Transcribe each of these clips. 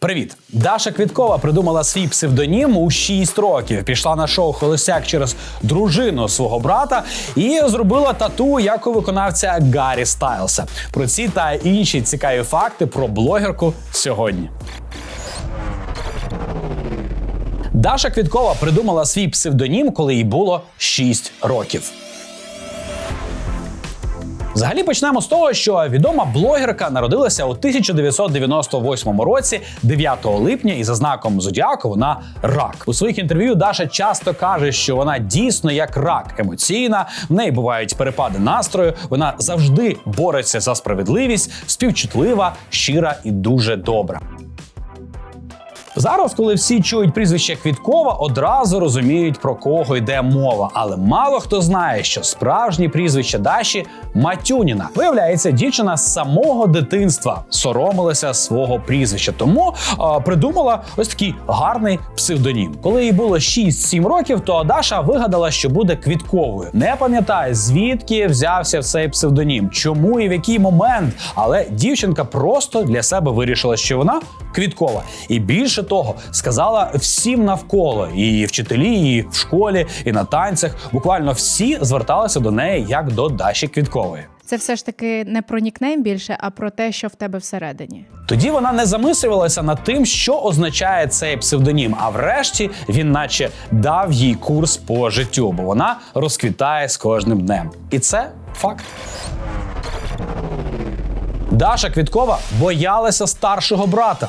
Привіт! Даша Квіткова придумала свій псевдонім у 6 років. Пішла на шоу Холостяк через дружину свого брата і зробила тату як у виконавця Гаррі Стайлса. Про ці та інші цікаві факти про блогерку сьогодні. Даша Квіткова придумала свій псевдонім, коли їй було 6 років. Взагалі почнемо з того, що відома блогерка народилася у 1998 році, 9 липня, і за знаком зодіаку вона рак. У своїх інтерв'ю Даша часто каже, що вона дійсно як рак емоційна. В неї бувають перепади настрою. Вона завжди бореться за справедливість, співчутлива, щира і дуже добра. Зараз, коли всі чують прізвище Квіткова, одразу розуміють про кого йде мова. Але мало хто знає, що справжнє прізвище Даші Матюніна. Виявляється, дівчина з самого дитинства соромилася свого прізвища, тому е, придумала ось такий гарний псевдонім. Коли їй було 6-7 років, то Даша вигадала, що буде квітковою. Не пам'ятаю, звідки взявся цей псевдонім, чому і в який момент. Але дівчинка просто для себе вирішила, що вона квіткова. І більше того, сказала всім навколо і вчителі, і в школі, і на танцях. Буквально всі зверталися до неї як до Даші Квіткової. Це все ж таки не про нікнейм більше, а про те, що в тебе всередині. Тоді вона не замислювалася над тим, що означає цей псевдонім. А врешті він, наче, дав їй курс по життю, бо вона розквітає з кожним днем. І це факт. Даша Квіткова боялася старшого брата.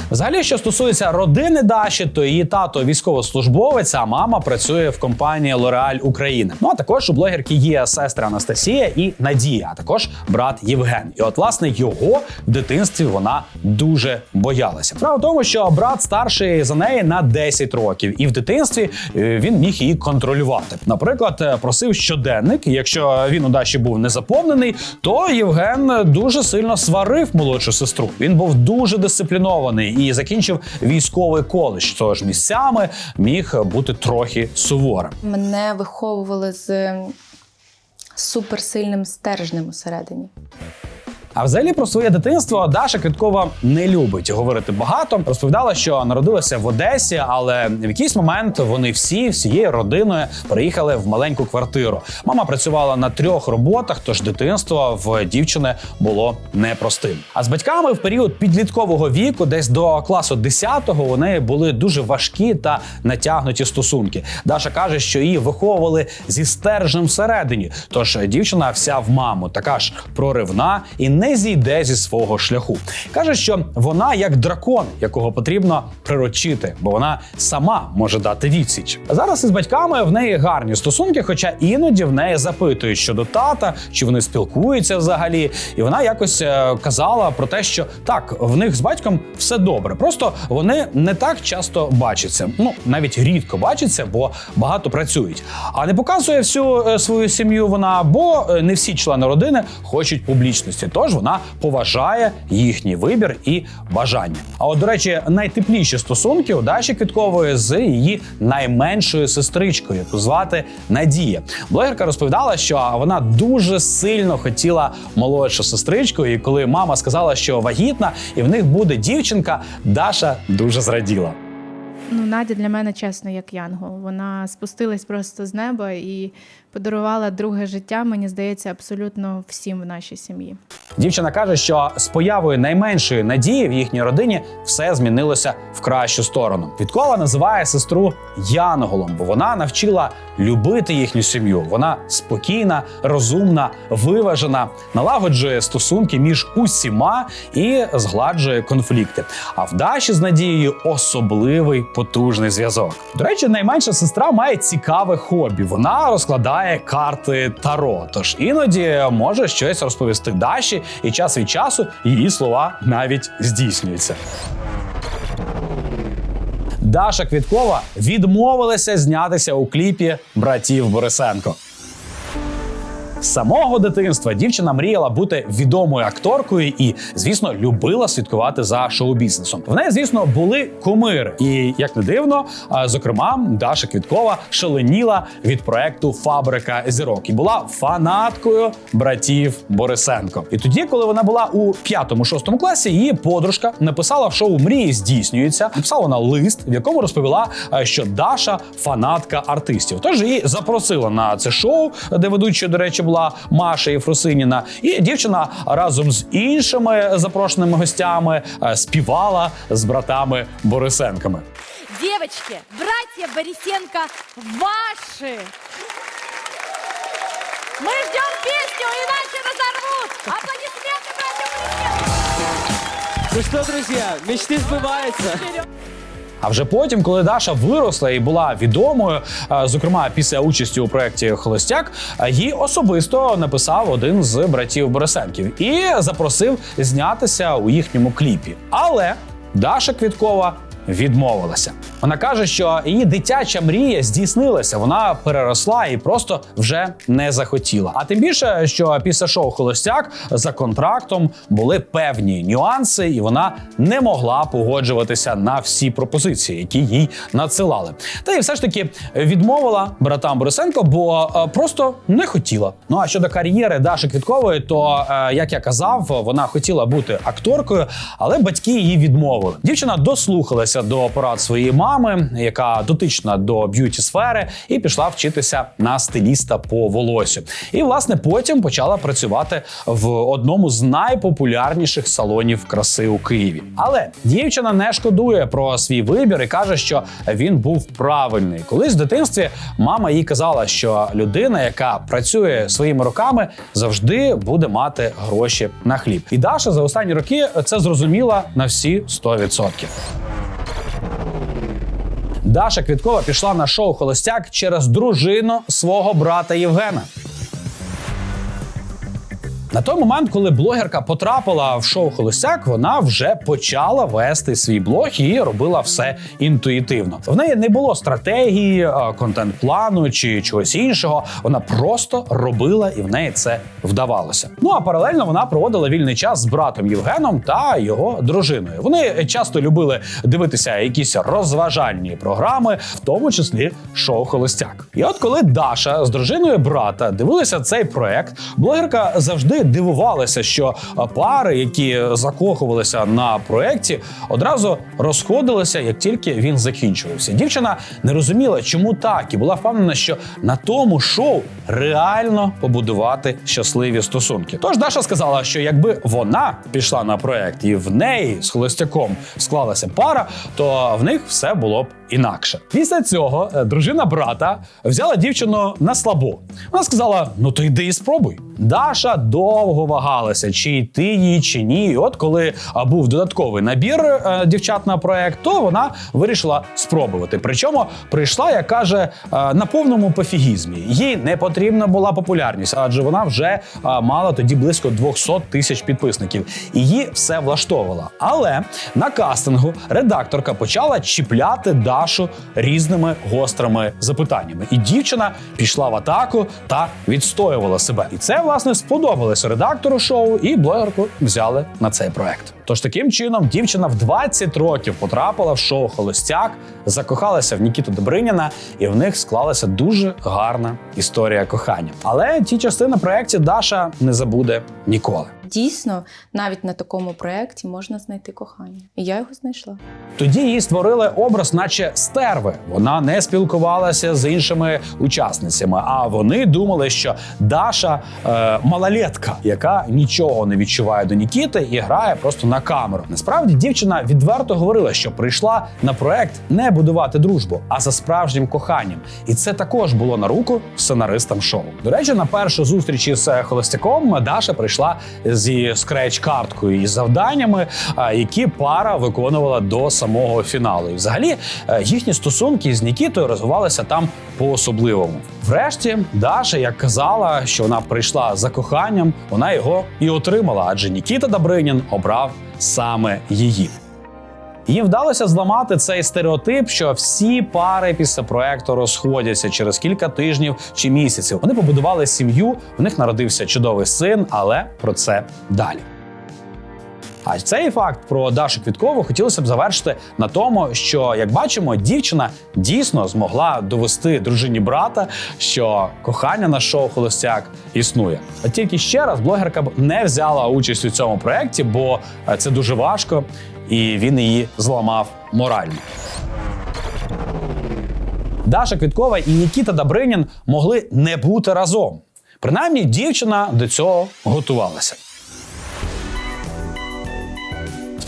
Взагалі, що стосується родини Даші, то її тато військовослужбовець, а мама працює в компанії L'Oreal Україна. Ну а також у блогерки є сестра Анастасія і Надія, а також брат Євген. І от власне його в дитинстві вона дуже боялася. Справа в тому, що брат старший за неї на 10 років, і в дитинстві е, він міг її контролювати. Наприклад, е, просив щоденник. Якщо він у Даші був не заповнений, то Євген дуже сильно сварив молодшу сестру. Він був дуже дисциплінований і закінчив військовий коледж, тож місцями міг бути трохи суворим. Мене виховували з суперсильним стержнем усередині. А взагалі про своє дитинство Даша Квіткова не любить говорити багато. Розповідала, що народилася в Одесі, але в якийсь момент вони всі всією родиною переїхали в маленьку квартиру. Мама працювала на трьох роботах, тож дитинство в дівчини було непростим. А з батьками в період підліткового віку, десь до класу 10-го, у неї були дуже важкі та натягнуті стосунки. Даша каже, що її виховували зі стержнем всередині. Тож дівчина вся в маму, така ж проривна і не зійде зі свого шляху. Каже, що вона як дракон, якого потрібно приручити, бо вона сама може дати відсіч. Зараз із батьками в неї гарні стосунки, хоча іноді в неї запитують щодо тата, чи вони спілкуються взагалі. І вона якось е, казала про те, що так, в них з батьком все добре. Просто вони не так часто бачаться. Ну навіть рідко бачаться, бо багато працюють. А не показує всю е, свою сім'ю вона, бо е, не всі члени родини хочуть публічності. Тож вона поважає їхній вибір і бажання. А от, до речі, найтепліші стосунки у Даші Квіткової з її найменшою сестричкою, яку звати Надія. Блогерка розповідала, що вона дуже сильно хотіла молодшу сестричку, і коли мама сказала, що вагітна, і в них буде дівчинка, Даша дуже зраділа. Ну, Надя для мене чесно, як Янгол. Вона спустилась просто з неба і подарувала друге життя, мені здається, абсолютно всім в нашій сім'ї. Дівчина каже, що з появою найменшої надії в їхній родині все змінилося в кращу сторону. Квіткова називає сестру Янголом, бо вона навчила любити їхню сім'ю. Вона спокійна, розумна, виважена, налагоджує стосунки між усіма і згладжує конфлікти. А в Даші з Надією особливий потужний зв'язок. До речі, найменша сестра має цікаве хобі. Вона розкладає карти Таро. Тож іноді може щось розповісти Даші, і час від часу її слова навіть здійснюються. Даша Квіткова відмовилася знятися у кліпі братів Борисенко. З самого дитинства дівчина мріяла бути відомою акторкою і, звісно, любила слідкувати за шоу-бізнесом. В неї, звісно, були кумири. І як не дивно, зокрема, Даша Квіткова шаленіла від проекту Фабрика зірок і була фанаткою братів Борисенко. І тоді, коли вона була у п'ятому-шостому класі, її подружка написала в шоу Мрії здійснюються. Написала вона лист, в якому розповіла, що Даша фанатка артистів. Тож її запросила на це шоу, де ведучою, до речі, була Маша Єфросиніна. І дівчина разом з іншими запрошеними гостями е, співала з братами Борисенками. Девочки, братья Борисенко ваши! Мы ждем песню, иначе разорвут! Аплодисменты, братья Борисенко! Ну что, друзья, мечты сбываются. А вже потім, коли Даша виросла і була відомою, е, зокрема після участі у проєкті Холостяк, е, їй особисто написав один з братів Борисенків і запросив знятися у їхньому кліпі. Але Даша Квіткова. Відмовилася. Вона каже, що її дитяча мрія здійснилася. Вона переросла і просто вже не захотіла. А тим більше, що після шоу Холостяк за контрактом були певні нюанси, і вона не могла погоджуватися на всі пропозиції, які їй надсилали. Та і все ж таки відмовила братам Борисенко, бо е, просто не хотіла. Ну а щодо кар'єри Даші Квіткової, то е, як я казав, вона хотіла бути акторкою, але батьки її відмовили. Дівчина дослухалася до порад своєї мами, яка дотична до б'юті сфери, і пішла вчитися на стиліста по волосю. І власне потім почала працювати в одному з найпопулярніших салонів краси у Києві. Але дівчина не шкодує про свій вибір і каже, що він був правильний. Колись в дитинстві мама їй казала, що людина, яка працює своїми руками, завжди буде мати гроші на хліб. І Даша за останні роки це зрозуміла на всі 100%. Даша Квіткова пішла на шоу Холостяк через дружину свого брата Євгена. На той момент, коли блогерка потрапила в шоу Холостяк, вона вже почала вести свій блог і робила все інтуїтивно. В неї не було стратегії, е, контент-плану чи чогось іншого. Вона просто робила, і в неї це вдавалося. Ну а паралельно вона проводила вільний час з братом Євгеном та його дружиною. Вони часто любили дивитися якісь розважальні програми, в тому числі шоу Холостяк. І от коли Даша з дружиною брата дивилися цей проект, блогерка завжди дивувалася, що пари, які закохувалися на проекті, одразу розходилися, як тільки він закінчувався. Дівчина не розуміла, чому так, і була впевнена, що на тому шоу реально побудувати щасливі стосунки. Тож Даша сказала, що якби вона пішла на проект і в неї з холостяком склалася пара, то в них все було б інакше. Після цього е, дружина брата взяла дівчину на слабо. Вона сказала: Ну то йди і спробуй. Даша довго вагалася, чи йти їй, чи ні. І от коли був додатковий набір е, дівчат на проект, то вона вирішила спробувати. Причому прийшла, як каже, е, на повному пофігізмі. Їй не потрібна була популярність, адже вона вже е, мала тоді близько 200 тисяч підписників. Її все влаштовувало. Але на кастингу редакторка почала чіпляти Дашу різними гострими запитаннями. І дівчина пішла в атаку та відстоювала себе. І це власне сподобалося редактору шоу, і блогерку взяли на цей проект. Тож таким чином дівчина в 20 років потрапила в шоу Холостяк, закохалася в Нікіту Добриніна, і в них склалася дуже гарна історія кохання. Але ті частини проєкті Даша не забуде ніколи. Дійсно, навіть на такому проєкті можна знайти кохання. І я його знайшла. Тоді їй створили образ, наче стерви. Вона не спілкувалася з іншими учасницями. А вони думали, що Даша е, малолетка, яка нічого не відчуває до Нікіти і грає просто на камеру. Насправді дівчина відверто говорила, що прийшла на проект не будувати дружбу, а за справжнім коханням. І це також було на руку сценаристам шоу. До речі, на першу зустріч із е, холостяком Даша прийшла зі скреч-карткою і завданнями, які пара виконувала до самого фіналу. І взагалі е, їхні стосунки з Нікітою розвивалися там по-особливому. Врешті, Даша, як казала, що вона прийшла за коханням, вона його і отримала, адже Нікіта Добринін обрав саме її. Їм вдалося зламати цей стереотип, що всі пари після проекту розходяться через кілька тижнів чи місяців. Вони побудували сім'ю, в них народився чудовий син, але про це далі. А цей факт про Дашу Квіткову хотілося б завершити на тому, що як бачимо, дівчина дійсно змогла довести дружині брата, що кохання на шоу Холостяк існує. От тільки ще раз блогерка б не взяла участь у цьому проєкті, бо е, це дуже важко, і він її зламав морально. Даша Квіткова і Нікіта Добринін могли не бути разом. Принаймні, дівчина до цього готувалася.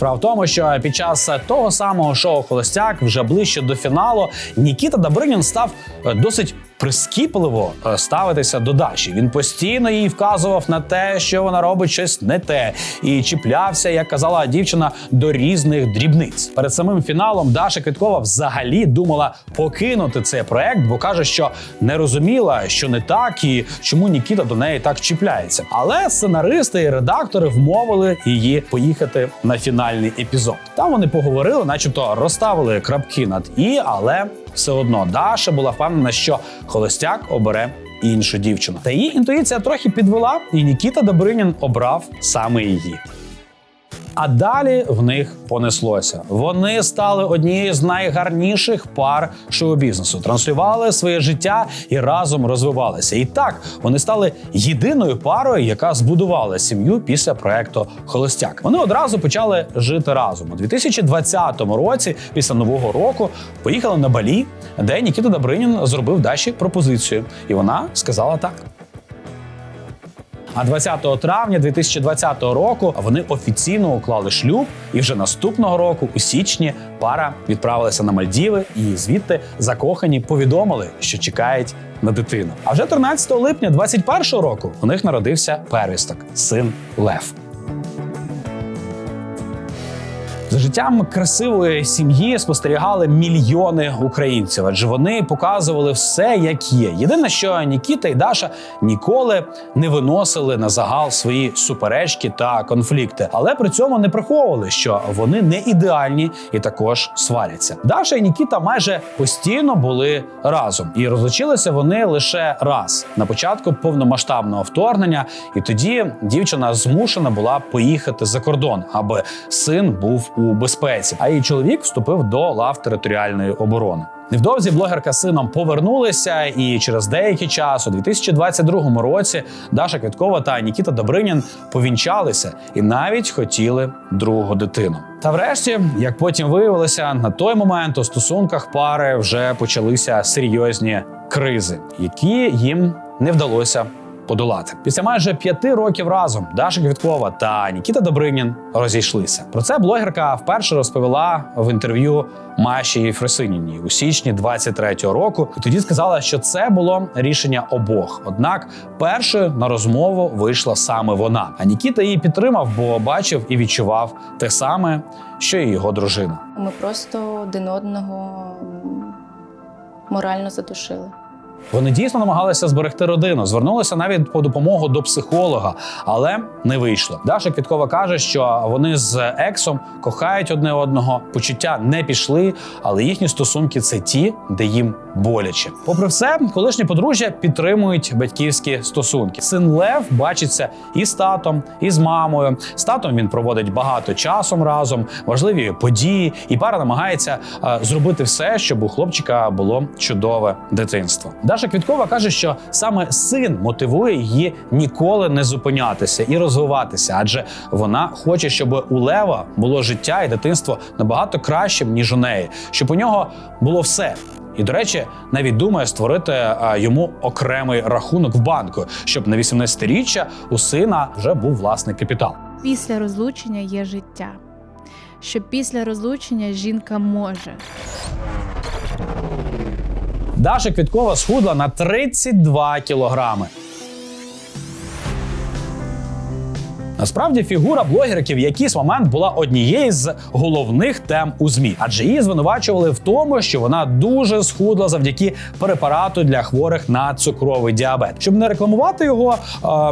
Справа в тому, що під час того самого шоу Холостяк, вже ближче до фіналу, Нікіта Добринін став е, досить прискіпливо е, ставитися до Даші. Він постійно їй вказував на те, що вона робить щось не те, і чіплявся, як казала дівчина, до різних дрібниць. Перед самим фіналом Даша Квіткова взагалі думала покинути цей проект, бо каже, що не розуміла, що не так і чому Нікіта до неї так чіпляється. Але сценаристи і редактори вмовили її поїхати на фінальний епізод. Там вони поговорили, начебто розставили крапки над і, але все одно Даша була впевнена, що холостяк обере іншу дівчину. Та її інтуїція трохи підвела, і Нікіта Добринін обрав саме її. А далі в них понеслося. Вони стали однією з найгарніших пар шоу-бізнесу, транслювали своє життя і разом розвивалися. І так вони стали єдиною парою, яка збудувала сім'ю після проекту Холостяк. Вони одразу почали жити разом. У 2020 році, після нового року, поїхали на Балі, де Нікіта Добринін зробив Даші пропозицію, і вона сказала так. А 20 травня 2020 року вони офіційно уклали шлюб, і вже наступного року, у січні, пара відправилася на Мальдіви, і звідти закохані повідомили, що чекають на дитину. А вже 13 липня 2021 року у них народився первісток син Лев. За життям красивої сім'ї спостерігали мільйони українців, адже вони показували все, як є. Єдине, що Нікіта і Даша ніколи не виносили на загал свої суперечки та конфлікти, але при цьому не приховували, що вони не ідеальні і також сваряться. Даша і Нікіта майже постійно були разом, і розлучилися вони лише раз на початку повномасштабного вторгнення. І тоді дівчина змушена була поїхати за кордон, аби син був у безпеці. А її чоловік вступив до лав територіальної оборони. Невдовзі блогерка з сином повернулися, і через деякий час, у 2022 році, Даша Квіткова та Нікіта Добринін повінчалися і навіть хотіли другу дитину. Та врешті, як потім виявилося, на той момент у стосунках пари вже почалися серйозні кризи, які їм не вдалося подолати. Після майже п'яти років разом Даша Квіткова та Нікіта Добринін розійшлися. Про це блогерка вперше розповіла в інтерв'ю Маші Єфросиніній у січні 23-го року. І тоді сказала, що це було рішення обох. Однак першою на розмову вийшла саме вона. А Нікіта її підтримав, бо бачив і відчував те саме, що і його дружина. Ми просто один одного морально задушили. Вони дійсно намагалися зберегти родину, звернулися навіть по допомогу до психолога, але не вийшло. Даша Квіткова каже, що вони з ексом кохають одне одного, почуття не пішли, але їхні стосунки це ті, де їм боляче. Попри все, колишні подружжя підтримують батьківські стосунки. Син Лев бачиться і з татом, і з мамою. З татом він проводить багато часом разом, важливі події, і пара намагається е, зробити все, щоб у хлопчика було чудове дитинство. Даша Квіткова каже, що саме син мотивує її ніколи не зупинятися і розвиватися, адже вона хоче, щоб у Лева було життя і дитинство набагато кращим ніж у неї, щоб у нього було все. І, до речі, навіть думає створити а, йому окремий рахунок в банку, щоб на 18-річчя у сина вже був власний капітал. Після розлучення є життя. Що після розлучення жінка може. Даша Квіткова схудла на 32 кілограми. Насправді фігура блогерки в якийсь момент була однією з головних тем у змі, адже її звинувачували в тому, що вона дуже схудла завдяки препарату для хворих на цукровий діабет. Щоб не рекламувати його,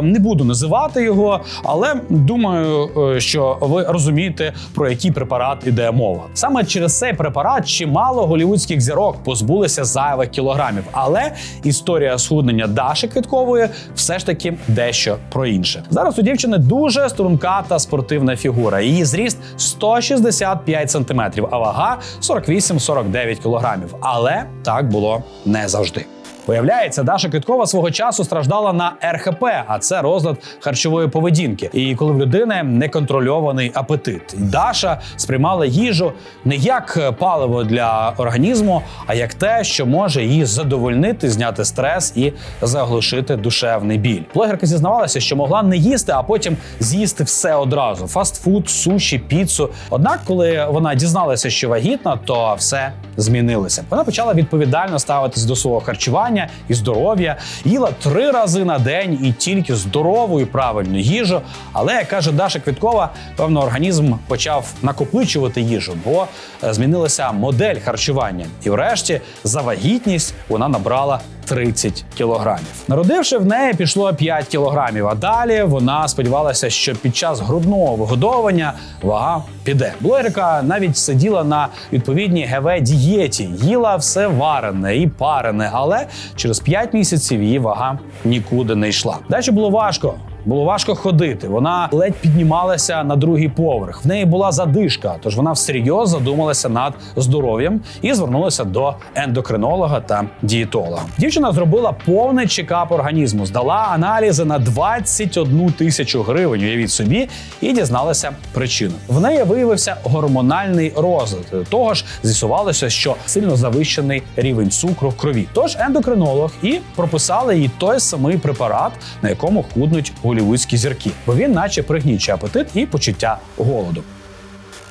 не буду називати його, але думаю, е, що ви розумієте про який препарат іде мова. Саме через цей препарат чимало голівудських зірок позбулися зайвих кілограмів. Але історія схуднення Даші Квіткової все ж таки дещо про інше. Зараз у дівчини дуже струнка та спортивна фігура. Її зріст 165 сантиметрів, а вага 48-49 кілограмів. Але так було не завжди. Виявляється, Даша Квіткова свого часу страждала на РХП, а це розлад харчової поведінки. І коли в людини неконтрольований апетит, Даша сприймала їжу не як паливо для організму, а як те, що може її задовольнити, зняти стрес і заглушити душевний біль. Блогерка зізнавалася, що могла не їсти, а потім з'їсти все одразу: фастфуд, суші, піцу. Однак, коли вона дізналася, що вагітна, то все змінилося. Вона почала відповідально ставитись до свого харчування і здоров'я, їла три рази на день і тільки здорову і правильну їжу. Але як каже Даша Квіткова, певно, організм почав накопичувати їжу, бо е, змінилася модель харчування. І врешті за вагітність вона набрала 30 кілограмів. Народивши в неї пішло 5 кілограмів. А далі вона сподівалася, що під час грудного вигодовування вага піде. Блогерка навіть сиділа на відповідній ГВ дієті, їла все варене і парене, але через 5 місяців її вага нікуди не йшла. Далі було важко. Було важко ходити. Вона ледь піднімалася на другий поверх. В неї була задишка, тож вона всерйоз задумалася над здоров'ям і звернулася до ендокринолога та дієтолога. Дівчина зробила повний чекап організму, здала аналізи на 21 тисячу гривень. Уявіть собі, і дізналася причину. В неї виявився гормональний розлад. Того ж, з'ясувалося, що сильно завищений рівень цукру в крові. Тож ендокринолог і прописали їй той самий препарат, на якому худнуть голівудські зірки, бо він, наче, пригнічує апетит і почуття голоду.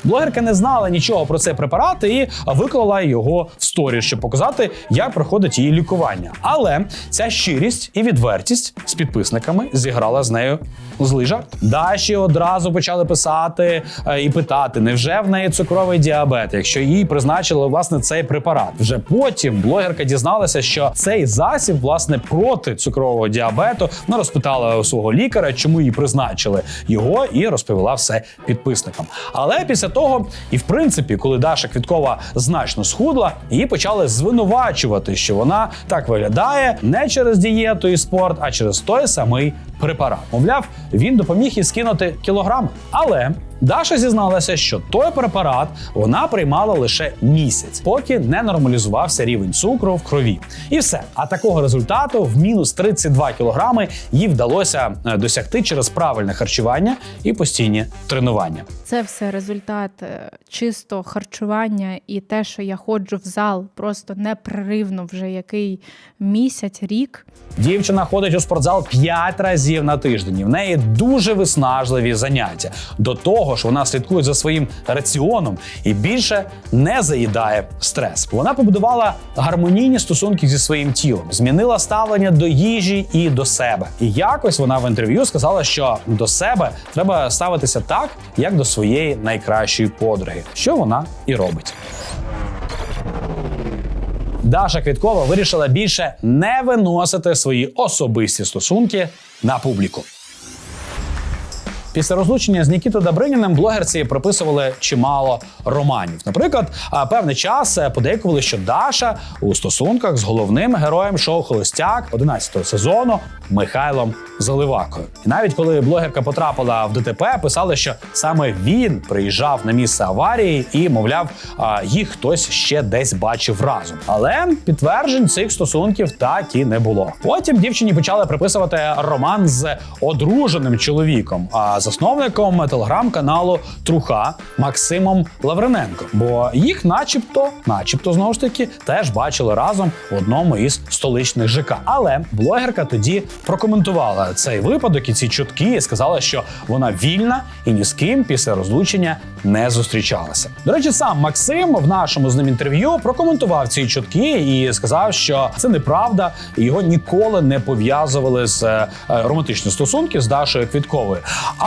Блогерка не знала нічого про цей препарат і виклала його в сторі, щоб показати, як проходить її лікування. Але ця щирість і відвертість з підписниками зіграла з нею злий жарт. Даші одразу почали писати е, і питати: невже в неї цукровий діабет, якщо їй призначили власне цей препарат? Вже потім блогерка дізналася, що цей засіб власне проти цукрового діабету. Вона розпитала у свого лікаря, чому їй призначили його, і розповіла все підписникам. Але після того, і в принципі, коли Даша Квіткова значно схудла, її почали звинувачувати, що вона так виглядає не через дієту і спорт, а через той самий препарат. Мовляв, він допоміг їй скинути кілограми. Але Даша зізналася, що той препарат вона приймала лише місяць, поки не нормалізувався рівень цукру в крові. І все. А такого результату в мінус 32 кілограми їй вдалося е, досягти через правильне харчування і постійні тренування. Це все результат е, чисто харчування і те, що я ходжу в зал просто непреривно вже який місяць, рік. Дівчина ходить у спортзал 5 разів на тиждень. В неї дуже виснажливі заняття. До того ж, вона слідкує за своїм раціоном і більше не заїдає стрес. Вона побудувала гармонійні стосунки зі своїм тілом, змінила ставлення до їжі і до себе. І якось вона в інтерв'ю сказала, що до себе треба ставитися так, як до своєї найкращої подруги, що вона і робить. Даша Квіткова вирішила більше не виносити свої особисті стосунки на публіку. Після розлучення з Нікітою Добриніним блогерці приписували чимало романів. Наприклад, певний час е, подейкували, що Даша у стосунках з головним героєм шоу Холостяк 11-го сезону Михайлом Заливакою. І навіть коли блогерка потрапила в ДТП, писали, що саме він приїжджав на місце аварії і, мовляв, їх хтось ще десь бачив разом. Але підтверджень цих стосунків так і не було. Потім дівчині почали приписувати роман з одруженим чоловіком, а засновником телеграм-каналу Труха Максимом Лаврененко. Бо їх, начебто, начебто, знову ж таки, теж бачили разом в одному із столичних ЖК. Але блогерка тоді прокоментувала цей випадок і ці чутки і сказала, що вона вільна і ні з ким після розлучення не зустрічалася. До речі, сам Максим в нашому з ним інтерв'ю прокоментував ці чутки і сказав, що це неправда, його ніколи не пов'язували з е, романтичні стосунки з Дашою Квітковою.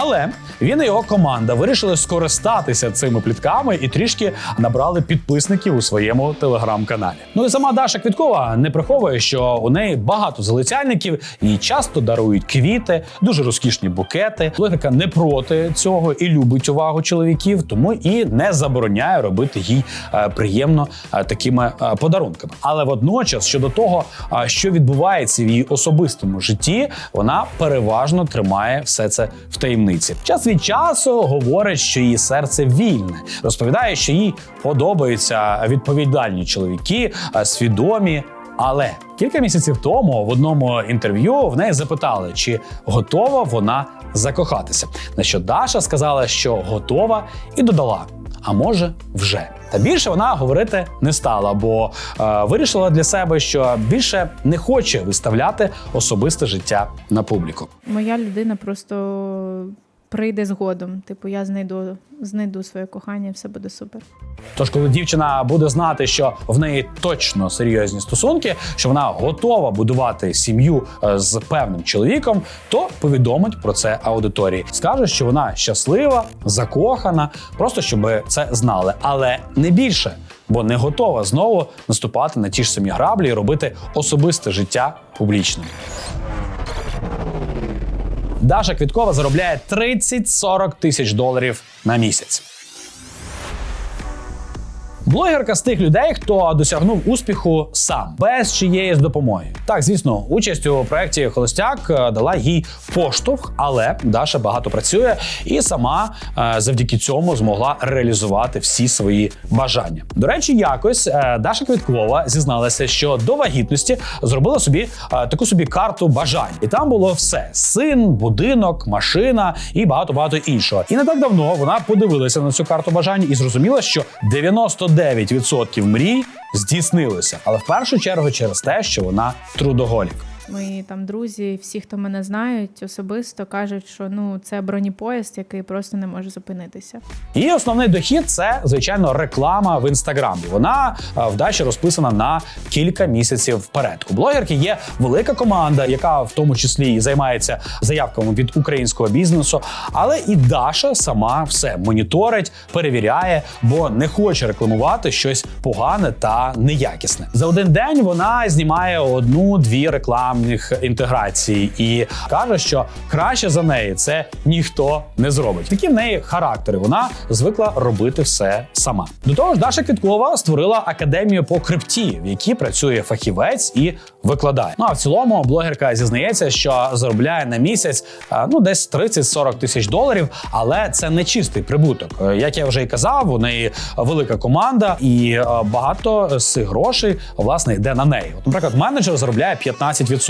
Але він і його команда вирішили скористатися цими плітками і трішки набрали підписників у своєму телеграм-каналі. Ну і сама Даша Квіткова не приховує, що у неї багато залицяльників і часто дарують квіти, дуже розкішні букети. Блогерка не проти цього і любить увагу чоловіків, тому і не забороняє робити їй е, приємно е, такими е, подарунками. Але водночас, щодо того, що відбувається в її особистому житті, вона переважно тримає все це в таємниці. Час від часу говорить, що її серце вільне, розповідає, що їй подобаються відповідальні чоловіки, е, свідомі. Але кілька місяців тому в одному інтерв'ю в неї запитали, чи готова вона закохатися. На що Даша сказала, що готова, і додала: а може, вже. Та більше вона говорити не стала, бо е, вирішила для себе, що більше не хоче виставляти особисте життя на публіку. Моя людина просто прийде згодом. Типу, я знайду, знайду своє кохання, все буде супер. Тож, коли дівчина буде знати, що в неї точно серйозні стосунки, що вона готова будувати сім'ю е, з певним чоловіком, то повідомить про це аудиторії. Скаже, що вона щаслива, закохана, просто щоб це знали, але не більше, бо не готова знову наступати на ті ж самі граблі і робити особисте життя публічним. Даша Квіткова заробляє 30-40 тисяч доларів на місяць. Блогерка з тих людей, хто досягнув успіху сам без чиєїсь допомоги. Так, звісно, участь у проєкті Холостяк дала їй поштовх, але Даша багато працює і сама е, завдяки цьому змогла реалізувати всі свої бажання. До речі, якось е, Даша Квіткова зізналася, що до вагітності зробила собі е, таку собі карту бажань, і там було все: син, будинок, машина і багато багато іншого. І не так давно вона подивилася на цю карту бажань і зрозуміла, що 99% мрій здійснилися, але в першу чергу через те, що вона трудоголік. Мої там друзі, всі, хто мене знають, особисто кажуть, що ну це бронепоїзд, який просто не може зупинитися. Її основний дохід це звичайно реклама в інстаграмі. Вона е, в Даші розписана на кілька місяців вперед. У блогерки є велика команда, яка в тому числі і займається заявками від українського бізнесу. Але і Даша сама все моніторить, перевіряє, бо не хоче рекламувати щось погане та неякісне. За один день вона знімає одну-дві рекламних інтеграції і каже, що краще за неї це ніхто не зробить. Такі в неї характери. Вона звикла робити все сама. До того ж, Даша Квіткова створила академію по крипті, в якій працює фахівець і викладає. Ну а в цілому блогерка зізнається, що заробляє на місяць е, ну десь 30-40 тисяч доларів, але це не чистий прибуток. Е, Як я вже і казав, у неї велика команда, і е, багато з цих грошей власне йде на неї. От, наприклад, менеджер заробляє 15%.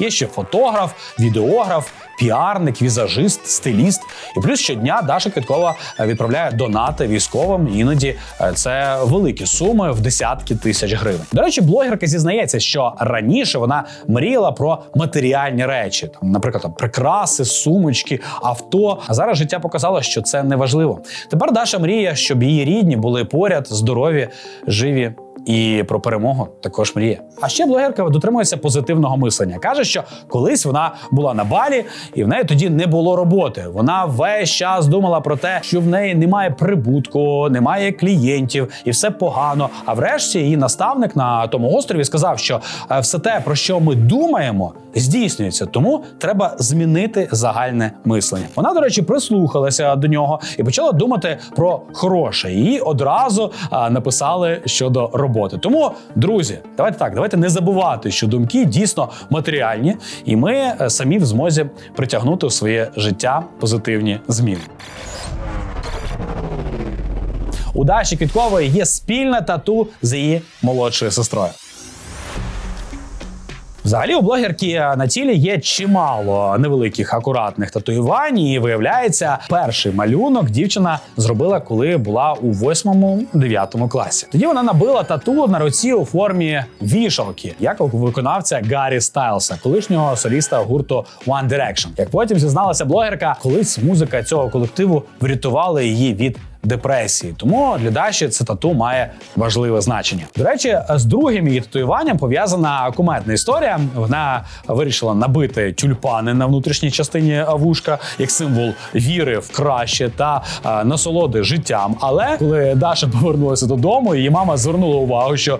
Є ще фотограф, відеограф, піарник, візажист, стиліст. І плюс щодня Даша Киткова відправляє донати військовим. Іноді е, це великі суми в десятки тисяч гривень. До речі, блогерка зізнається, що раніше вона мріяла про матеріальні речі, там, наприклад, там, прикраси, сумочки, авто. А зараз життя показало, що це не важливо. Тепер Даша мріє, щоб її рідні були поряд, здорові, живі. І про перемогу також мріє. А ще блогерка дотримується позитивного мислення. каже, що колись вона була на балі, і в неї тоді не було роботи. Вона весь час думала про те, що в неї немає прибутку, немає клієнтів, і все погано. А врешті її наставник на тому острові сказав, що е, все те, про що ми думаємо, здійснюється. Тому треба змінити загальне мислення. Вона, до речі, прислухалася до нього і почала думати про хороше. Її одразу написали щодо роботи. Тому, друзі, давайте так, давайте не забувати, що думки дійсно матеріальні, і ми е, самі в змозі притягнути у своє життя позитивні зміни. У Даші Квіткової є спільне тату з її молодшою сестрою. Взагалі у блогерки на тілі є чимало невеликих акуратних татуювань, і виявляється, перший малюнок дівчина зробила, коли була у 8-9 класі. Тоді вона набила тату на руці у формі вішалки, як у виконавця Гаррі Стайлса, колишнього соліста гурту One Direction. Як потім зізналася блогерка, колись музика цього колективу врятувала її від депресії. Тому для Даші це тату має важливе значення. До речі, з другим її татуюванням пов'язана куметна історія. Вона вирішила набити тюльпани на внутрішній частині вушка як символ віри в краще та насолоди життям. Але коли Даша повернулася додому, її мама звернула увагу, що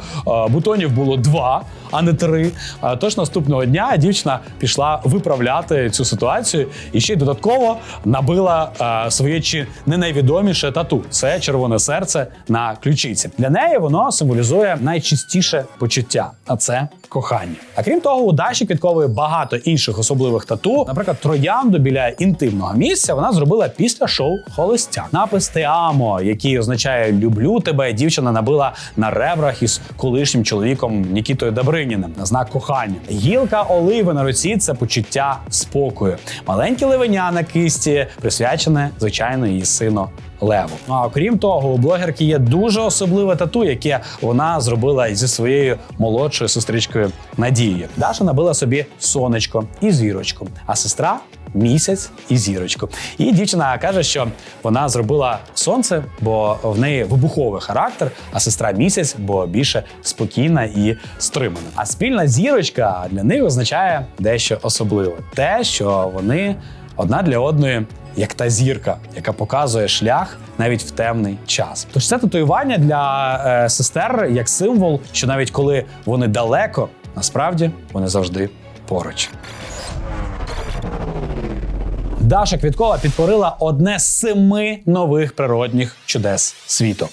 бутонів було два, а не три. Тож наступного дня дівчина пішла виправляти цю ситуацію і ще й додатково набила своє чи не найвідоміше тату. Це червоне серце на ключиці. Для неї воно символізує найчистіше почуття, а це кохання. А крім того, у Даші Квіткової багато інших особливих тату. Наприклад, троянду біля інтимного місця вона зробила після шоу Холостяк. Напис Теамо, який означає Люблю тебе. Дівчина набила на ребрах із колишнім чоловіком Нікітою Добриніним на знак кохання. Гілка оливи на руці це почуття спокою. Маленькі ливеня на кисті присвячене звичайно її сину. Леву. Ну а окрім того, у блогерки є дуже особливе тату, яке вона зробила зі своєю молодшою сестричкою Надією. Даша набила собі сонечко і зірочку, а сестра місяць і зірочку. І дівчина каже, що вона зробила сонце, бо в неї вибуховий характер, а сестра місяць, бо більше спокійна і стримана. А спільна зірочка для них означає дещо особливе: те, що вони одна для одної. Як та зірка, яка показує шлях навіть в темний час. Тож це татуювання для е, сестер як символ, що навіть коли вони далеко, насправді вони завжди поруч. Даша Квіткова підкорила одне з семи нових природних чудес світу.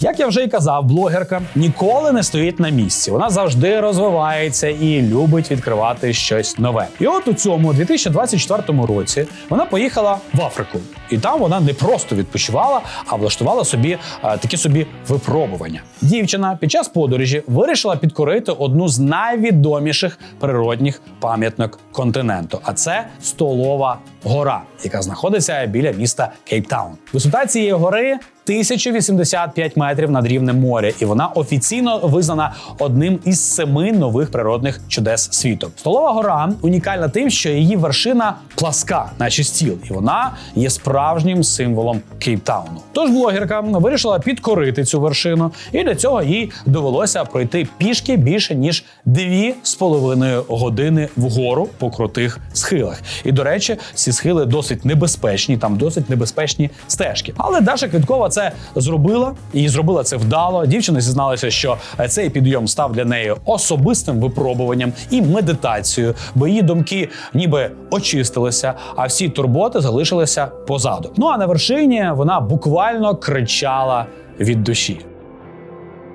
Як я вже й казав, блогерка ніколи не стоїть на місці. Вона завжди розвивається і любить відкривати щось нове. І от у цьому 2024 році вона поїхала в Африку, і там вона не просто відпочивала, а влаштувала собі е, такі собі випробування. Дівчина під час подорожі вирішила підкорити одну з найвідоміших природних пам'яток континенту. А це столова гора, яка знаходиться біля міста Кейптаун. Висота цієї гори 1085 метрів над рівнем моря, і вона офіційно визнана одним із семи нових природних чудес світу. Столова гора унікальна тим, що її вершина пласка, наче стіл, і вона є справжнім символом Кейптауну. Тож блогерка вирішила підкорити цю вершину, і для цього їй довелося пройти пішки більше ніж дві з половиною години вгору по крутих схилах. І до речі, ці схили досить небезпечні, там досить небезпечні стежки. Але Даша Квіткова це зробила і зробила це вдало. Дівчина зізналася, що цей підйом став для неї особистим випробуванням і медитацією, бо її думки ніби очистилися, а всі турботи залишилися позаду. Ну а на вершині вона буквально кричала від душі.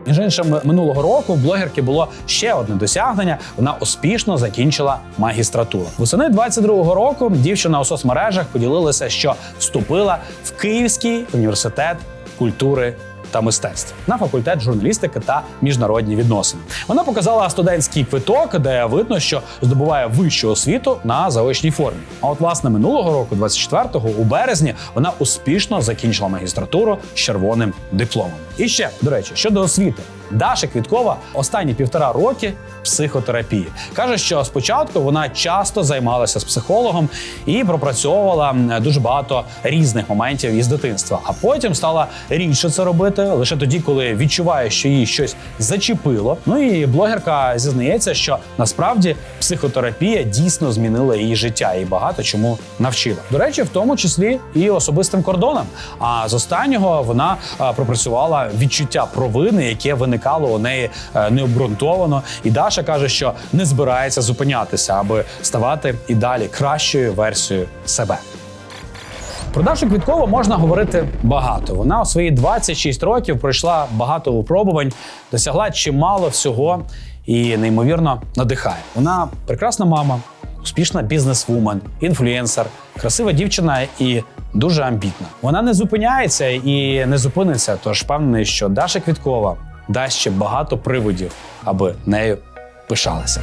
Між іншим, минулого року в блогерки було ще одне досягнення. Вона успішно закінчила магістратуру. Восени 22-го року дівчина у соцмережах поділилася, що вступила в Київський університет культури. Та мистецтв на факультет журналістики та міжнародні відносини. Вона показала студентський квиток, де видно, що здобуває вищу освіту на заочній формі. А от власне минулого року, 24-го, у березні, вона успішно закінчила магістратуру з червоним дипломом. І ще до речі, щодо освіти. Даша Квіткова останні півтора роки психотерапії каже, що спочатку вона часто займалася з психологом і пропрацьовувала дуже багато різних моментів із дитинства. А потім стала рідше це робити лише тоді, коли відчуває, що її щось зачепило. Ну і блогерка зізнається, що насправді психотерапія дійсно змінила її життя і багато чому навчила. До речі, в тому числі і особистим кордоном. А з останнього вона пропрацювала відчуття провини, яке виникало у неї е, необґрунтовано. І Даша каже, що не збирається зупинятися, аби ставати і далі кращою версією себе. Про Дашу Квіткову можна говорити багато. Вона у свої 26 років пройшла багато випробувань, досягла чимало всього і неймовірно надихає. Вона прекрасна мама, успішна бізнесвумен, інфлюенсер, красива дівчина і дуже амбітна. Вона не зупиняється і не зупиниться. Тож впевнений, що Даша Квіткова дасть ще багато приводів, аби нею пишалися.